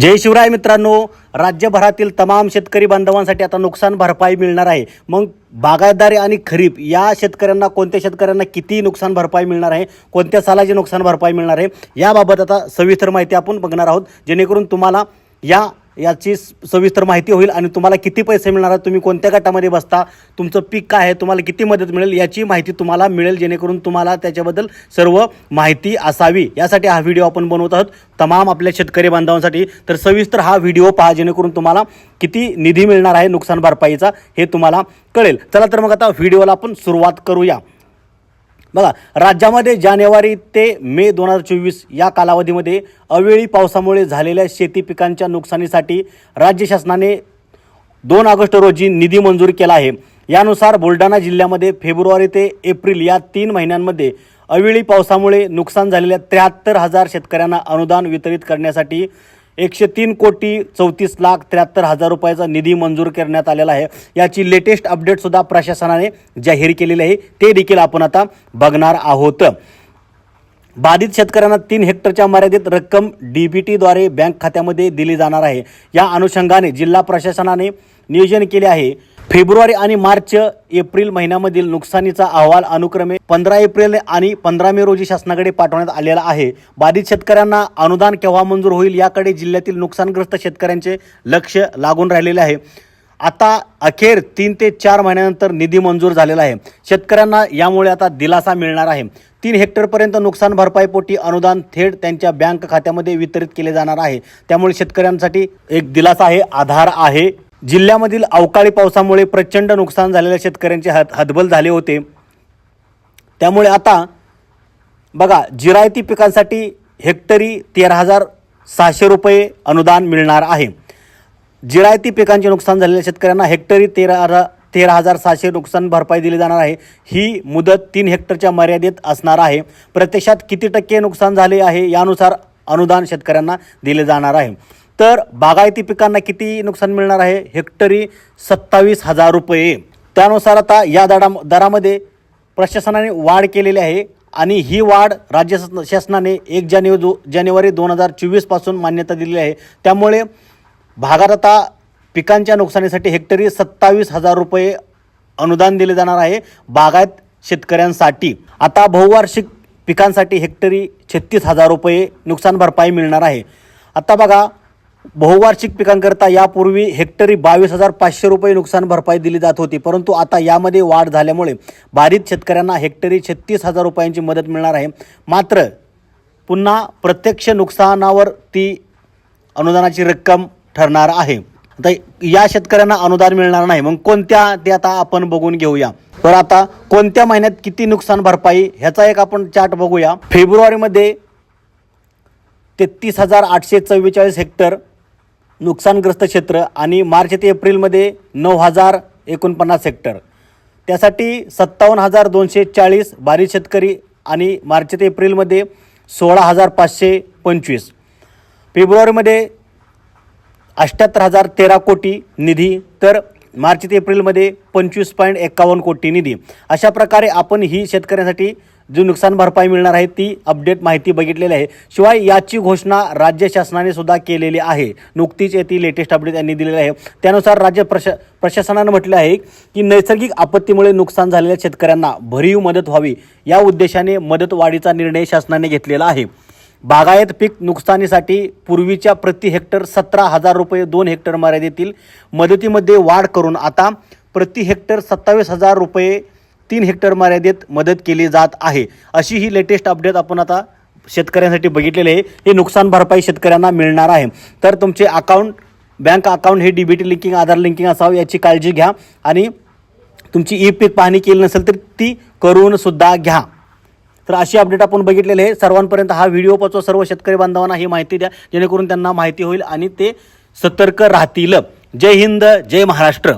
जय शिवराय मित्रांनो राज्यभरातील तमाम शेतकरी बांधवांसाठी आता नुकसान भरपाई मिळणार आहे. मग बागायतदारी आणि खरीप या शेतकऱ्यांना कोणत्या शेतकऱ्यांना किती नुकसान भरपाई मिळणार आहे? कोणत्या सालाची नुकसान भरपाई मिळणार आहे? याबाबत आता सविस्तर माहिती आपण बघणार आहोत. जेणेकरून तुम्हाला या याची सविस्तर माहिती होईल आणि तुम्हाला किती पैसे मिळणार आहेत तुम्ही कोणत्या गटामध्ये बसता तुमचं पीक काय आहे तुम्हाला किती मदत मिळेल याची माहिती तुम्हाला मिळेल जेणेकरून तुम्हाला त्याच्याबद्दल सर्व माहिती असावी. यासाठी हा व्हिडिओ आपण बनवत आहोत तमाम आपल्या शेतकरी बांधवांसाठी. तर सविस्तर हा व्हिडिओ पहा जेणेकरून तुम्हाला किती निधी मिळणार आहे नुकसान भरपाईचा हे तुम्हाला कळेल. चला तर मग आता व्हिडिओला आपण सुरुवात करूया. बघा राज्यामध्ये जानेवारी ते मे दोन हजार चोवीस या कालावधीमध्ये अवेळी पावसामुळे झालेल्या शेती पिकांच्या नुकसानीसाठी राज्य शासनाने दोन ऑगस्ट रोजी निधी मंजूर केला आहे. यानुसार बुलढाणा जिल्ह्यामध्ये फेब्रुवारी ते एप्रिल या तीन महिन्यांमध्ये अवेळी पावसामुळे नुकसान झालेल्या त्र्याहत्तर हजार शेतकऱ्यांना अनुदान वितरित करण्यासाठी एकशे तीन कोटी चौतीस लाख त्र्याहत्तर हजार रुपयाचा निधी मंजूर करण्यात आलेला आहे. याची लेटेस्ट अपडेटसुद्धा प्रशासनाने जाहीर केलेली आहे. ते देखील आपण आता बघणार आहोत. बाधित शेतकऱ्यांना तीन हेक्टरच्या मर्यादित रक्कम डी बी टीद्वारे बँक खात्यामध्ये दिली जाणार आहे. या अनुषंगाने जिल्हा प्रशासनाने नियोजन केले आहे. फेब्रुवारी आणि मार्च एप्रिल महिन्यामधील नुकसानीचा अहवाल अनुक्रमे पंधरा एप्रिल आणि पंधरा मे रोजी शासनाकडे पाठवण्यात आलेला आहे. बाधित शेतकऱ्यांना अनुदान केव्हा मंजूर होईल याकडे जिल्ह्यातील नुकसानग्रस्त शेतकऱ्यांचे लक्ष लागून राहिलेले आहे. आता अखेर तीन ते चार महिन्यानंतर निधी मंजूर झालेला आहे. शेतकऱ्यांना यामुळे आता दिलासा मिळणार आहे. तीन हेक्टरपर्यंत नुकसान भरपाईपोटी अनुदान थेट त्यांच्या बँक खात्यामध्ये वितरित केले जाणार आहे. त्यामुळे शेतकऱ्यांसाठी एक दिलासा आहे आधार आहे. जिल्ह्यामधील अवकाळी पावसामुळे प्रचंड नुकसान झालेल्या शेतकऱ्यांचे हत हतबल झाले होते. त्यामुळे आता बघा जिरायती पिकांसाठी हेक्टरी तेरा हजार सहाशे रुपये अनुदान मिळणार आहे. जिरायती पिकांचे नुकसान झालेल्या शेतकऱ्यांना हेक्टरी तेरा हजार तेरा हजार सहाशे नुकसान भरपाई दिली जाणार आहे. ही मुदत तीन हेक्टरच्या मर्यादेत असणार आहे. प्रत्यक्षात किती टक्के नुकसान झाले आहे यानुसार अनुदान शेतकऱ्यांना दिले जाणार आहे. तर बागायती पिकांना किती नुकसान मिळणार आहे? हेक्टरी सत्तावीस हजार रुपये. त्यानुसार आता या दरा दरामध्ये प्रशासनाने वाढ केलेली आहे आणि ही वाढ राज्य शासनाने एक जानेवारी दो जानेवारी दोन हजार चोवीसपासून मान्यता दिलेली आहे. त्यामुळे भागात आता पिकांच्या नुकसानीसाठी हेक्टरी सत्तावीस हजार रुपये अनुदान दिले जाणार आहे बागायत शेतकऱ्यांसाठी. आता बहुवार्षिक पिकांसाठी हेक्टरी छत्तीस हजार रुपये नुकसान भरपाई मिळणार आहे. आता बघा बहुवार्षिक पिकांकरता यापूर्वी हेक्टरी बावीस हजार पाचशे रुपये नुकसान भरपाई दिली जात होती. परंतु आता यामध्ये वाढ झाल्यामुळे बाधित शेतकऱ्यांना हेक्टरी छत्तीस हजार रुपयांची मदत मिळणार आहे. मात्र पुन्हा प्रत्यक्ष नुकसानावर ती अनुदानाची रक्कम ठरणार आहे. आता या शेतकऱ्यांना अनुदान मिळणार नाही. मग कोणत्या ते आता आपण बघून घेऊया. तर आता कोणत्या महिन्यात किती नुकसान भरपाई ह्याचा एक आपण चार्ट बघूया. फेब्रुवारीमध्ये तेहतीस हजार आठशे चव्वेचाळीस हेक्टर नुकसानग्रस्त क्षेत्र आणि मार्च ते एप्रिलमध्ये नऊ हजार एकोणपन्नास हेक्टर. त्यासाठी सत्तावन्न हजार दोनशे चाळीस बाधित शेतकरी आणि मार्च ते एप्रिलमध्ये सोळा हजार पाचशे पंचवीस. फेब्रुवारीमध्ये अठ्ठ्याहत्तर हजार तेरा कोटी निधी तर मार्च ते एप्रिलमध्ये पंचवीस पॉईंट एकावन्न कोटी निधी. अशा प्रकारे आपण ही शेतकऱ्यांसाठी जी नुकसान भरपाई मिळणार आहे ती अपडेट माहिती बघितलेली आहे. शिवाय याची घोषणा राज्य शासनाने सुद्धा केलेली आहे. नुकतीच येथे लेटेस्ट अपडेट यांनी दिलेली आहे. त्यानुसार राज्य प्रशा प्रशासनानं म्हटलं आहे की नैसर्गिक आपत्तीमुळे नुकसान झालेल्या शेतकऱ्यांना भरीव मदत व्हावी. या उद्देशाने मदत वाढीचा निर्णय शासनाने घेतलेला आहे. बागायत पीक नुकसानीसाठी पूर्वीच्या प्रति हेक्टर सतरा हजार रुपये दोन हेक्टर मर्यादेतील मदतीमध्ये वाढ करून आता प्रति हेक्टर सत्तावीस हजार रुपये तीन हेक्टर मर्यादेत मदत केली जात आहे. अशी ही लेटेस्ट अपडेट आपण आता शेतकऱ्यांसाठी बघितलेले आहे. हे नुकसान भरपाई शेतकऱ्यांना मिळणार आहे. तर तुमचे अकाउंट बँक अकाउंट हे डीबीटी लिंकिंग आधार लिंकिंग असावं याची काळजी घ्या आणि तुमची ई पीक पाहणी केली नसेल तर ती करून सुद्धा घ्या. तर अशी अपडेट आपण बघितलेली आहे. सर्वांपर्यंत हा व्हिडिओ पोचवा सर्व शेतकरी बांधवांना ही माहिती द्या. जेणेकरून त्यांना माहिती होईल आणि ते सतर्क राहतील. जय हिंद जय महाराष्ट्र.